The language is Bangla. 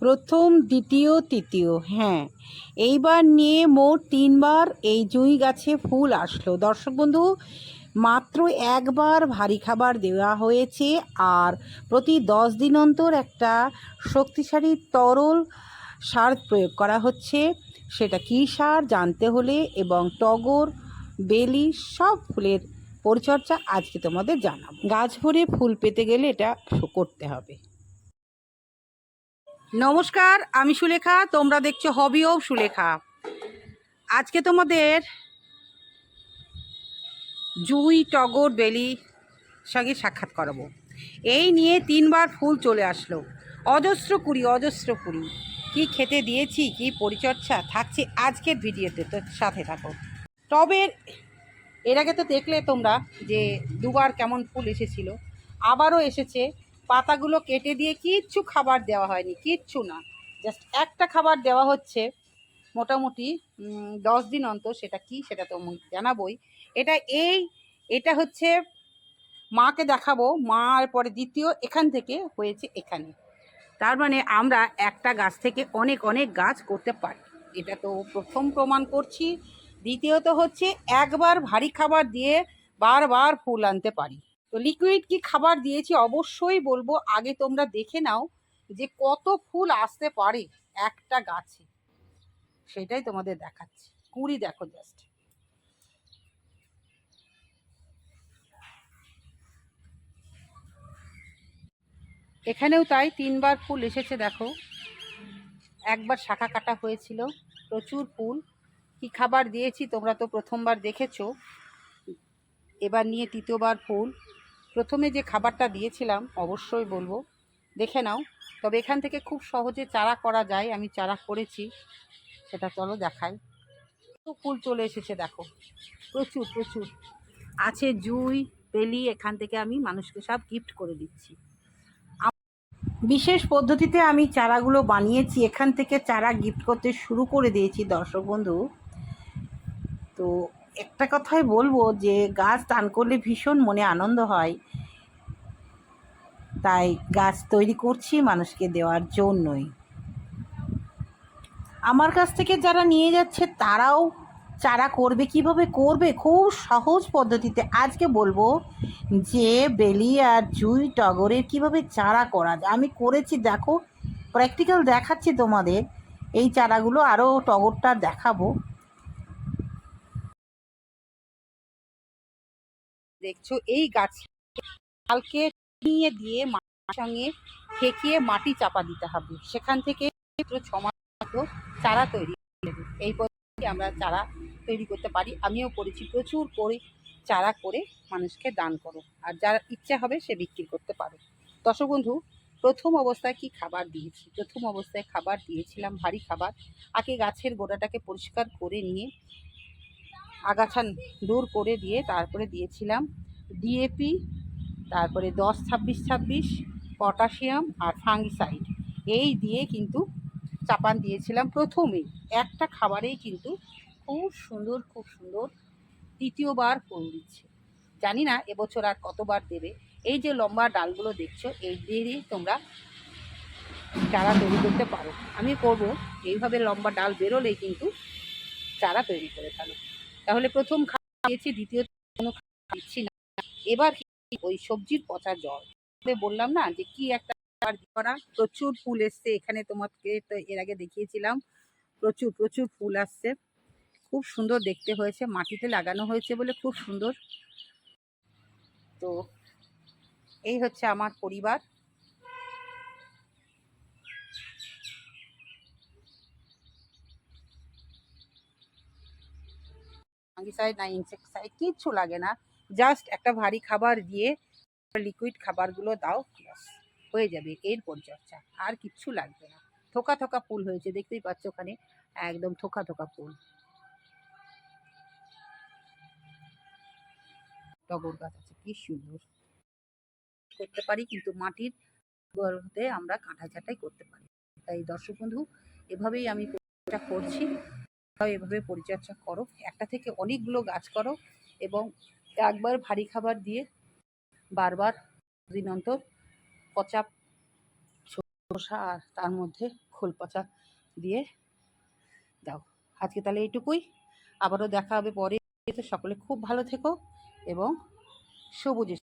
প্রথম, দ্বিতীয়, তৃতীয়। হ্যাঁ এইবার নিয়ে মোট তিনবার এই জুঁই গাছে ফুল আসলো। দর্শক বন্ধু, মাত্র একবার ভারী খাবার দেওয়া হয়েছে আর প্রতি দশ দিন অন্তর একটা শক্তিশালী তরল সার প্রয়োগ করা হচ্ছে। সেটা কী সার জানতে হলে এবং টগর, বেলি সব ফুলের পরিচর্যা আজকে তোমাদের জানাব। গাছ ভরে ফুল পেতে গেলে এটা করতে হবে। নমস্কার, আমি সুলেখা, তোমরা দেখছ হবি অফ সুলেখা। আজকে তোমাদের জুই টগর বেলি সঙ্গে সাক্ষাৎ করাবো। এই নিয়ে তিনবার ফুল চলে আসলো। অজস্র কুড়ি অজস্র কুড়ি। কি খেতে দিয়েছি, কি পরিচর্যা, থাকছে আজকের ভিডিওতে, তো সাথে থাকো। টবের এর আগে তো দেখলে তোমরা যে দুবার কেমন ফুল এসেছিল, আবারও এসেছে পাতাগুলো কেটে দিয়ে কিচ্ছু খাবার দেওয়া হয়নি, কিচ্ছু না। জাস্ট একটা খাবার দেওয়া হচ্ছে, মোটামুটি দশ দিন অন্তর, সেটা কি সেটা তো জানাবোই। এটা এই, এটা হচ্ছে মাকে দেখাবো, মার পরে দ্বিতীয়, এখান থেকে হয়েছে এখানে। তার মানে আমরা একটা গাছ থেকে অনেক অনেক গাছ করতে পারি। এটা তো প্রথম প্রমাণ করছি। দ্বিতীয়ত হচ্ছে একবার ভারী খাবার দিয়ে বারবার ফুল আনতে পারি। তো লিকুইড কি খাবার দিয়েছি অবশ্যই বলব, আগে তোমরা দেখে নাও যে কত ফুল আসতে পারে একটা গাছে। সেটাই তোমাদের দেখাচ্ছি। কুড়ি দেখো জাস্ট এখানেও তাই তিনবার ফুল এসেছে দেখো। একবার শাখা কাটা হয়েছিল, প্রচুর ফুল। কি খাবার দিয়েছি তোমরা তো প্রথমবার দেখেছ। এবার নিয়ে তৃতীয়বার ফুল। প্রথমে যে খাবারটা দিয়েছিলাম, অবশ্যই বলব। দেখে নাও। তবে এখান থেকে খুব সহজে চারা করা যায়, আমি চারা করেছি। সেটা চলো দেখাই। তো ফুল চলে এসেছে, দেখো। প্রচুর প্রচুর। আছে জুই, বেলি, এখান থেকে আমি মানুষকে সব গিফট করে দিচ্ছি। বিশেষ পদ্ধতিতে আমি চারাগুলো বানিয়েছি। এখান থেকে চারা গিফট করতে শুরু করে দিয়েছি, দর্শক বন্ধু। তো একটা কথাই বলব যে গাছ দান করলে ভীষণ মনে আনন্দ হয়। তাই গাছ তৈরি করছি মানুষকে দেওয়ার জন্যই। আমার কাছ থেকে যারা নিয়ে যাচ্ছে তারাও চারা করবে, কীভাবে করবে? খুব সহজ পদ্ধতিতে আজকে বলব যে বেলি আর জুই টগরের কীভাবে চারা করা যায়। আমি করেছি, দেখো প্র্যাকটিক্যাল দেখাচ্ছি তোমাদের। এই চারাগুলো আরও টগরটা দেখাবো। দেখছ, এই গাছ কালকে নিয়ে দিয়ে মাটির সঙ্গে ঠেকিয়ে মাটি চাপা দিতে হবে। সেখান থেকে মাত্র ছ মাস মতো চারা তৈরি। এই পদ্ধতি আমরা চারা তৈরি করতে পারি। আমিও করেছি, প্রচুর করে চারা করে মানুষকে দান করো। আর যার ইচ্ছা হবে সে বিক্রি করতে পারো। দর্শক বন্ধু, প্রথম অবস্থায় কি খাবার দিয়েছি? প্রথম অবস্থায় খাবার দিয়েছিলাম, ভারী খাবার। আগে গাছের গোড়াটাকে পরিষ্কার করে নিয়ে আগাছা দূর করে দিয়ে তারপরে দিয়েছিলাম ডিএপি তারপরে দশ ছাব্বিশ ছাব্বিশ, পটাশিয়াম আর ফাঙ্গিসাইড। এই দিয়ে কিন্তু চাপান দিয়েছিলাম প্রথমেই। একটা খাবারেই কিন্তু খুব সুন্দর খুব সুন্দর তৃতীয়বার ফুল দিচ্ছে। জানি না এবছর আর কতবার দেবে। এই যে লম্বা ডালগুলো দেখছ, এই দিয়েই তোমরা চারা তৈরি করতে পারো। আমি করব, এইভাবে লম্বা ডাল বেরোলেই কিন্তু চারা তৈরি করে ফেলো। তাহলে প্রথম খাবার দিয়েছি, দ্বিতীয় কোনো খাবার দিচ্ছি না। এবার ওই সবজির পচা জল। বললাম না যে কি একটা করা? প্রচুর ফুল এসছে এখানে তোমাকে তো এর আগে দেখিয়েছিলাম। প্রচুর প্রচুর ফুল আসছে। খুব সুন্দর দেখতে হয়েছে। মাটিতে লাগানো হয়েছে বলে খুব সুন্দর। তো এই হচ্ছে আমার পরিবার। ফাঙ্গিসাইড না ইনসেক্টিসাইড কিচ্ছু লাগে না। জাস্ট একটা ভারী খাবার দিয়ে লিকুইড খাবারগুলো দাও, ব্যাস, হয়ে যাবে এর পরিচর্যা আর কিচ্ছু লাগবে না। থোকা থোকা ফুল হয়েছে, দেখতেই পাচ্ছ ওখানে একদম থোকা থোকা ফুল। টগর গাছ আছে, কি সুন্দর। করতে পারি, কিন্তু মাটির গর্ভতে আমরা কাঁটা ছাঁটাই করতে পারি। তাই দর্শক বন্ধু, এভাবেই আমি করছি। এভাবে পরিচর্যা করো। একটা থেকে অনেকগুলো গাছ করো এবং একবার ভারী খাবার দিয়ে বারবার দিন অন্তর পচা শসা আর তার মধ্যে খোল পচা দিয়ে দাও। আজকে তাহলে এইটুকুই। আবারও দেখা হবে পরে। সকলে খুব ভালো থেকো এবং সবুজে